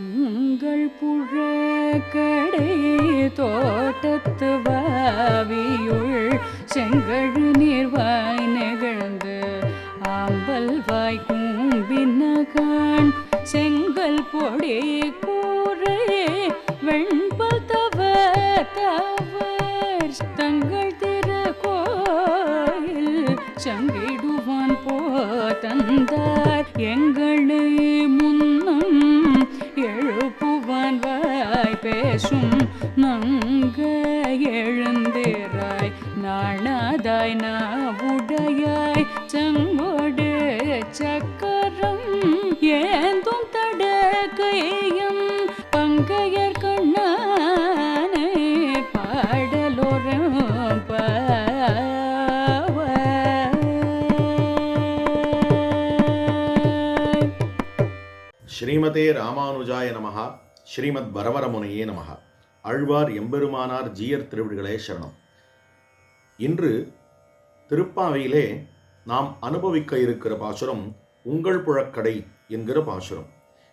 உங்கள் புழக்கடை தோட்டத்து வாவியுள் செங்கழு நீர்வாய் நிகழ்ந்து ஆம்பல் வாய் கூம்பினகான் செங்கல் பொடி கூறே வெண்பல் தவ தவர். தங்கள் திற கோயில் சங்கிடுவான் போ தந்தார். எங்களை முன்னம் பேசும் நங்க எழுந்திராய். நாணாதாய் நாவுடையாய். செங்கோடு சக்கரம் ஏந்தும் தடக்கையும் பங்கையர் கண்ணானே பாடலோரம் ஸ்ரீமதே ராமானுஜாய நமகா ஸ்ரீமத் வரவரமுனையே நமக. அழ்வார் எம்பெருமானார் ஜீயர் திருவிடுகளே சரணம். இன்று திருப்பாவையிலே நாம் அனுபவிக்க இருக்கிற பாசுரம் உங்கள் புழக்கடை என்கிற பாசுரம்.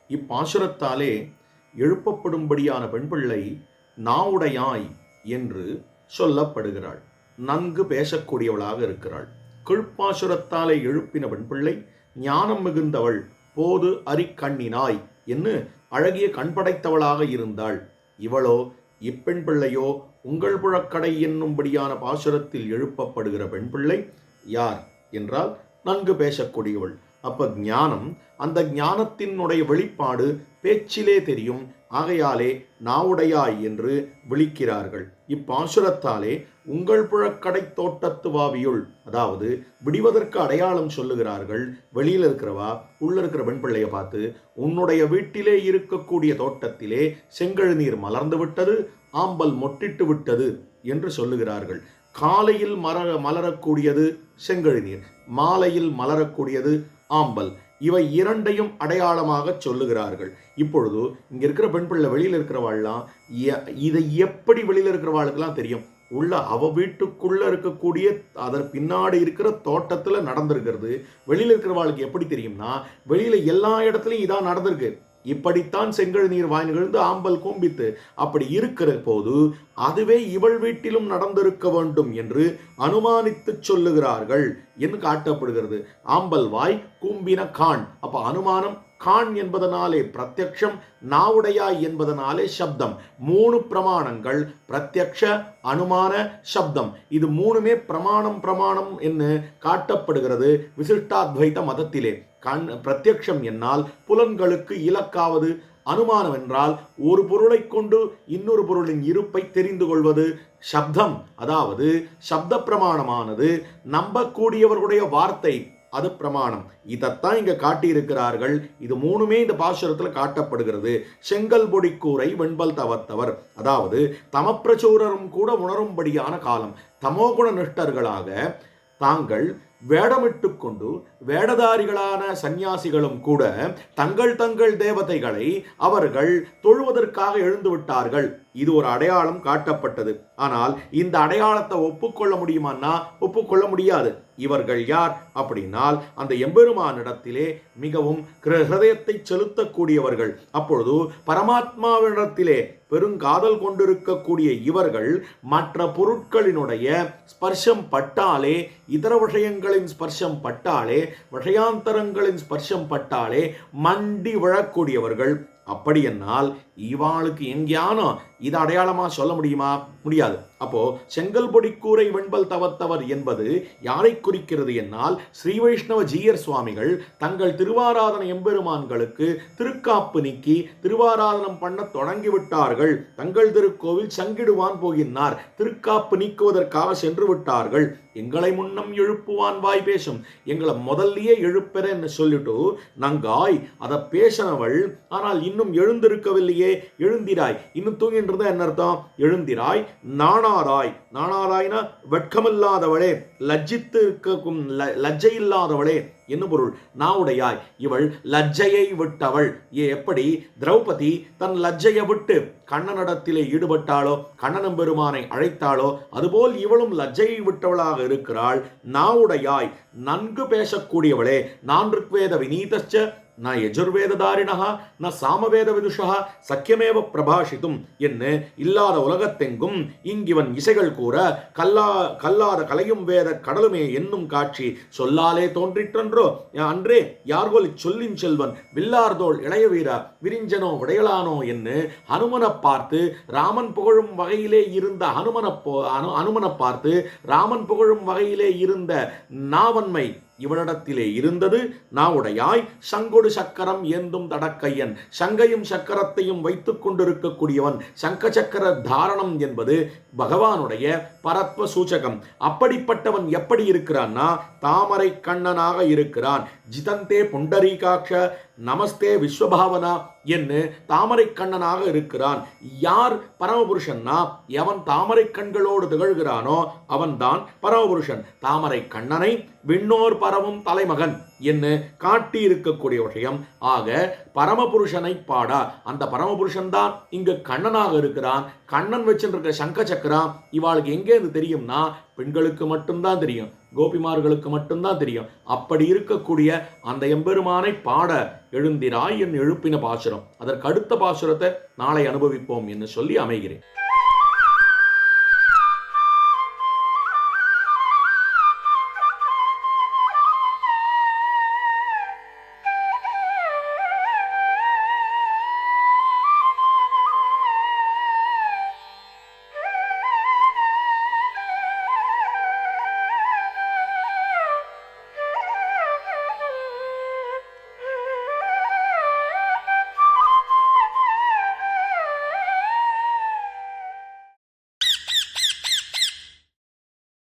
இப்பாசுரத்தாலே எழுப்பப்படும்படியான பெண்பிள்ளை நாவுடையாய் என்று சொல்லப்படுகிறாள். நன்கு பேசக்கூடியவளாக இருக்கிறாள். கீழ்ப்பாசுரத்தாலே எழுப்பின பெண்பிள்ளை ஞானம் மிகுந்தவள் போது அரிக்கண்ணினாய் என்று அழகிய கண் படைத்தவளாக இருந்தாள். இவளோ இப்பெண் பிள்ளையோ உங்கள் புழக்கடை என்னும்படியான பாசுரத்தில் எழுப்பப்படுகிற பெண் பிள்ளை யார்? என்றால் நன்கு பேசக்கூடியவள். அப்ப ஞானம் அந்த ஞானத்தினுடைய வெளிப்பாடு பேச்சிலே தெரியும் ஆகையாலே நாவுடையாய் என்று விழிக்கிறார்கள். இப்பாசுரத்தாலே உங்கள் புழக்கடை தோட்டத்து வாவியுள் அதாவது விடிவதற்கு அடையாளம் சொல்லுகிறார்கள் வெளியில் இருக்கிறவா உள்ள இருக்கிற பெண் பிள்ளையை பார்த்து உன்னுடைய வீட்டிலே இருக்கக்கூடிய தோட்டத்திலே செங்கழு நீர் மலர்ந்து விட்டது ஆம்பல் மொட்டிட்டு விட்டது என்று சொல்லுகிறார்கள். காலையில் மலர மலரக்கூடியது செங்கழு நீர் மாலையில் மலரக்கூடியது ஆம்பல். இவை இரண்டையும் அடையாளமாக சொல்லுகிறார்கள். இப்பொழுது இங்கே இருக்கிற பெண் பிள்ளை வெளியில் இருக்கிறவாள்லாம் எ- இதை எப்படி வெளியில் இருக்கிறவாளுக்கெல்லாம் தெரியும்? உள்ள அவ வீட்டுக்குள்ள இருக்கக்கூடிய அதன் பின்னாடி இருக்கிற தோட்டத்தில் நடந்திருக்கிறது. வெளியில் இருக்கிறவாளுக்கு எப்படி தெரியும்னா வெளியில் எல்லா இடத்துலையும் இதான் நடந்திருக்கு. இப்படித்தான் செங்கல் நீர் வாய் நிகழ்ந்து ஆம்பல் கூம்பித்து அப்படி இருக்கிற போது அதுவே இவள் வீட்டிலும் நடந்திருக்க வேண்டும் என்று அனுமானித்து சொல்லுகிறார்கள் என்று காட்டப்படுகிறது. ஆம்பல் வாய் கூம்பின கான். அப்ப அனுமானம் கான் என்பதனாலே பிரத்யக்ஷம் நாவுடையாய் என்பதனாலே சப்தம். மூணு பிரமாணங்கள் பிரத்யக்ஷ அனுமான சப்தம். இது மூணுமே பிரமாணம் பிரமாணம் என்று காட்டப்படுகிறது விசிஷ்டாத்வைத மதத்திலே. கண் பிரத்யக்ஷம் என்னால் புலன்களுக்கு இலக்காவது அனுமானம் என்றால் ஒரு பொருளை கொண்டு இன்னொரு பொருளின் இருப்பை தெரிந்து கொள்வது சப்தம். அதாவது சப்த பிரமாணமானது நம்பக்கூடியவர்களுடைய வார்த்தை. அது பிரமாணம். இதைத்தான் இங்கே காட்டியிருக்கிறார்கள். இது மூணுமே இந்த பாசுரத்தில் காட்டப்படுகிறது. செங்கல் பொடி கூரை வெண்பல் தவத்தவர். அதாவது தமப்பிரச்சூரரும் கூட உணரும்படியான காலம். தமோகுண நிஷ்டர்களாக தாங்கள் வேடமிட்டு கொண்டு வேடதாரிகளான சந்நியாசிகளும் கூட தங்கள் தங்கள் தேவதைகளை அவர்கள் தொழுவதற்காக எழுந்துவிட்டார்கள் இது ஒரு அடையாளம் காட்டப்பட்டது. ஆனால் இந்த அடையாளத்தை ஒப்புக்கொள்ள முடியுமான்னா ஒப்புக்கொள்ள முடியாது. இவர்கள் யார் அப்படின்னால் அந்த எம்பெருமானிடத்திலே மிகவும் கிர- ஹிருதயத்தை செலுத்தக்கூடியவர்கள். அப்பொழுது பரமாத்மாவினிடத்திலே பெருங்காதல் கொண்டிருக்கக்கூடிய இவர்கள் மற்ற பொருட்களினுடைய ஸ்பர்ஷம் பட்டாலே இதர விஷயங்கள் விஷயங்களின் ஸ்பர்ஷம் பட்டாலே விஷயாந்தரங்களின் ஸ்பர்ஷம் பட்டாலே மண்டி விழக்கூடியவர்கள். அப்படி என்னால் இவாளுக்கு எங்கேயானோ இதை அடையாளமா சொல்ல முடியுமா? முடியாது. அப்போ செங்கல் பொடி கூரை வெண்பல் தவத்தவர் என்பது யாரை குறிக்கிறது என்னால்? ஸ்ரீ வைஷ்ணவ ஜீயர் சுவாமிகள் தங்கள் திருவாராதன எம்பெருமான்களுக்கு திருக்காப்பு நீக்கி திருவாராதனம் பண்ண தொடங்கிவிட்டார்கள் தங்கள் திருக்கோவில் சங்கிடுவான் போகினார் திருக்காப்பு நீக்குவதற்காக சென்று விட்டார்கள். எங்களை முன்னம் எழுப்புவான் வாய் பேசும். எங்களை முதல்லயே எழுப்புறேன்னு சொல்லிட்டு நங்காய் அதை பேசினவள் ஆனால் இன்னும் எழுந்திருக்கவில்லையே. எழுந்திராய். இன்னும் தூங்கின்றது? என்ன அர்த்தம்? எழுந்திராய் நாணாராய். நாணாராய்னா வெட்கமில்லாதவளே லஜ்ஜித்து இருக்கும் ல- லஜ்ஜை இல்லாதவளே என்ன பொருள்? நாவுடையாய். இவள் லஜ்ஜையை விட்டவள். ஏ எப்படி? திரௌபதி தன் லஜ்ஜையை விட்டு கண்ணனிடத்திலே ஈடுபட்டாளோ கண்ணனும் பெருமானை அழைத்தாளோ அதுபோல் இவளும் லஜ்ஜையை விட்டவளாக இருக்கிறாள். நாவுடையாய். நன்கு பேசக்கூடியவளே நான் ருக்வேத வினீதச்ச ந எஜுர்வேததாரிணா ந சாமவேத விதுஷா சக்கியமேவ பிரபாஷித்தும் என்று இல்லாத உலகத்தெங்கும் இங்கிவன் இசைகள் கூற கல்லா கல்லாத கலையும் வேத கடலுமே என்னும் காட்சி சொல்லாலே தோன்றிற்றன்றோ அன்றே யார்கோல் சொல்லின் செல்வன் வில்லார்தோள் இளைய வீரா விரிஞ்சனோ விடையலானோ என்று ஹனுமனை பார்த்து ராமன் புகழும் வகையிலே இருந்த ஹனுமனை போ அனு பார்த்து ராமன் புகழும் வகையிலே இருந்த நாவன்மை இவனிடத்திலே இருந்தது நாவுடையாய் சங்கொடு சக்கரம் ஏந்தும் தடக்கையன். சங்கையும் சக்கரத்தையும் வைத்துக் கொண்டிருக்கக்கூடியவன். சங்க சக்கர தாரணம் என்பது பகவானுடைய பரத்வ சூச்சகம். அப்படிப்பட்டவன் எப்படி இருக்கிறான்னா தாமரை கண்ணனாக இருக்கிறான். ஜிதந்தே புண்டரீகாட்ச நமஸ்தே விஸ்வபாவனா என்று தாமரை கண்ணனாக இருக்கிறான். யார் பரமபுருஷன்னா எவன் தாமரை கண்களோடு திகழ்கிறானோ அவன்தான் பரமபுருஷன். தாமரை கண்ணனை விண்ணோர் பரவும் தலைமகன் என்று காட்டி இருக்கக்கூடிய விஷயம். ஆக பரமபுருஷனை பாடா. அந்த பரமபுருஷன் தான் இங்கு கண்ணனாக இருக்கிறான். கண்ணன் வச்சுருக்க சங்க சக்கரம் இவாளுக்கு எங்கேருந்து தெரியும்னா பெண்களுக்கு மட்டும்தான் தெரியும். கோபிமார்களுக்கு மட்டும்தான் தெரியும். அப்படி இருக்கக்கூடிய அந்த எம்பெருமானை பாட எழுந்திராய் என் எழுப்பின பாசுரம். அதற்கு அடுத்த பாசுரத்தை நாளை அனுபவிப்போம் என்று சொல்லி அமைகிறேன்.